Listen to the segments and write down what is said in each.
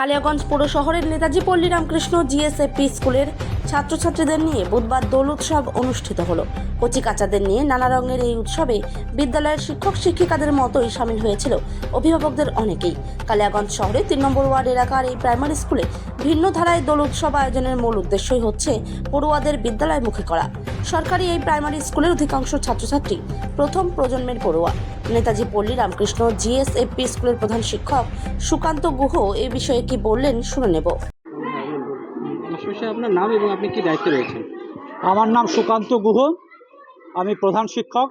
কালিয়াগঞ্জ পৌর শহরের নেতাজি পল্লী রামকৃষ্ণ জিএসএপি স্কুলের ছাত্রছাত্রীদের নিয়ে বুধবার দোল উৎসব অনুষ্ঠিত হলো। কচি কাচাদের নিয়ে নানা রঙের এই উৎসবে বিদ্যালয়ের শিক্ষক, শিক্ষিকাদের মতোই সামিল হয়েছিল অভিভাবকদের অনেকেই। কালিয়াগঞ্জ শহরে তিন নম্বর ওয়ার্ড এলাকার এই প্রাইমারি স্কুলে ভিন্ন ধারায় দোল উৎসব আয়োজনের মূল উদ্দেশ্যই হচ্ছে পড়ুয়াদের বিদ্যালয়মুখী করা। সরকারি এই প্রাইমারি স্কুলের অধিকাংশ ছাত্রছাত্রী প্রথম প্রজন্মের পড়ুয়া। নেতাজি পল্লী রামকৃষ্ণ জিএসএফপি স্কুলের প্রধান শিক্ষক সুকান্ত গুহ এ বিষয়ে কি বললেন শুনে নেব। আপনার নাম এবং আপনি কি দায়িত্বে রয়েছেন? আমার নাম সুকান্ত গুহ আমি প্রধান শিক্ষক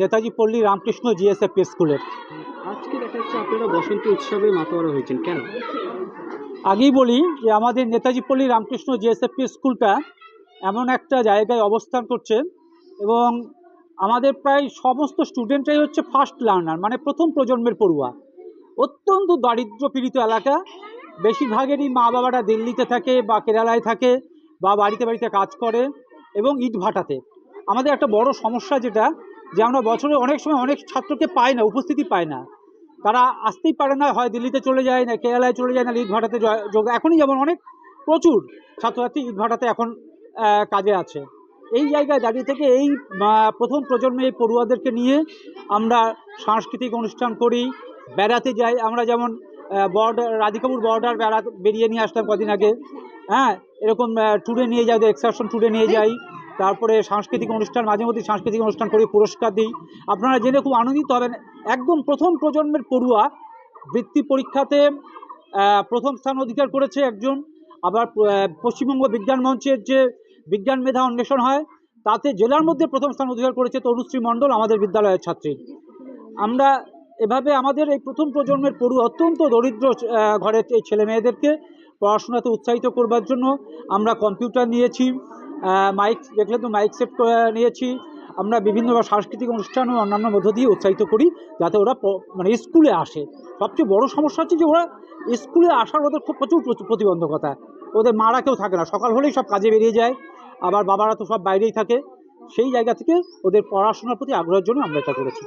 নেতাজি পল্লী রামকৃষ্ণ জিএসএফ স্কুলের। আজকে দেখা যাচ্ছে আপনারা বসন্তী উৎসবে মাতোয়ারা হয়েছেন কেন? আগেই বলি যে আমাদের নেতাজি পল্লী রামকৃষ্ণ জিএসএফ স্কুলটা এমন একটা জায়গায় অবস্থান করছে এবং আমাদের প্রায় সমস্ত স্টুডেন্টরাই হচ্ছে ফার্স্ট লার্নার মানে প্রথম প্রজন্মের পড়ুয়া। অত্যন্ত দারিদ্র পীড়িত এলাকা। বেশিরভাগেরই মা বাবারা দিল্লিতে থাকে বা কেরালায় থাকে বা বাড়িতে বাড়িতে কাজ করে এবং ইট ভাটাতে। আমাদের একটা বড় সমস্যা যেটা, যে আমরা বছরে অনেক সময় অনেক ছাত্রকে পাই না, উপস্থিতি পায় না। তারা আসতেই পারে না, হয় দিল্লিতে চলে যায়, না কেরালায় চলে যায়, না ইট ভাটাতে যোগ, এখনই যেমন অনেক প্রচুর ছাত্রছাত্রী ইট ভাটাতে এখন কাজে আছে। এই জায়গায় দাঁড়িয়ে থেকে এই প্রথম প্রজন্মে এই পড়ুয়াদেরকে নিয়ে আমরা সাংস্কৃতিক অনুষ্ঠান করি। বেড়াতে যাই। আমরা যেমন বর্ডার, রাধিকাপুর বর্ডার বেড়া, বেরিয়ে নিয়ে আসলাম কদিন আগে। হ্যাঁ এরকম ট্যুরে নিয়ে যাই এক্সারশন ট্যুরে নিয়ে যাই। তারপরে সাংস্কৃতিক অনুষ্ঠান, মাঝে মধ্যে সাংস্কৃতিক অনুষ্ঠান করি, পুরস্কার দিই। আপনারা জেনে খুব আনন্দিত হবেন, একদম প্রথম প্রজন্মের পড়ুয়া বৃত্তি পরীক্ষাতে প্রথম স্থান অধিকার করেছে একজন। আবার পশ্চিমবঙ্গ বিজ্ঞান মঞ্চের যে বিজ্ঞান মেধা অন্বেষণ হয়। তাতে জেলার মধ্যে প্রথম স্থান অধিকার করেছে তনুশ্রী মণ্ডল, আমাদের বিদ্যালয়ের ছাত্রী। আমরা এভাবে আমাদের এই প্রথম প্রজন্মের পড়ু অত্যন্ত দরিদ্র ঘরের এই ছেলে মেয়েদেরকে পড়াশোনাতে উৎসাহিত করবার জন্য আমরা কম্পিউটার নিয়েছি মাইক দেখলে তো, মাইক সেট নিয়েছি। আমরা বিভিন্ন সাংস্কৃতিক অনুষ্ঠান ও অন্যান্য মধ্য দিয়ে উৎসাহিত করি যাতে ওরা মানে স্কুলে আসে। সবচেয়ে বড় সমস্যা হচ্ছে যে ওরা স্কুলে আসার ওদের খুব প্রচুর প্রতিবন্ধকতা। ওদের মারা কেউ থাকে না। সকাল হলেই সব কাজে বেরিয়ে যায়। আবার বাবারা তো সব বাইরেই থাকে, সেই জায়গা থেকে ওদের পড়াশোনার প্রতি আগ্রহের জন্য আমরা এটা করেছি।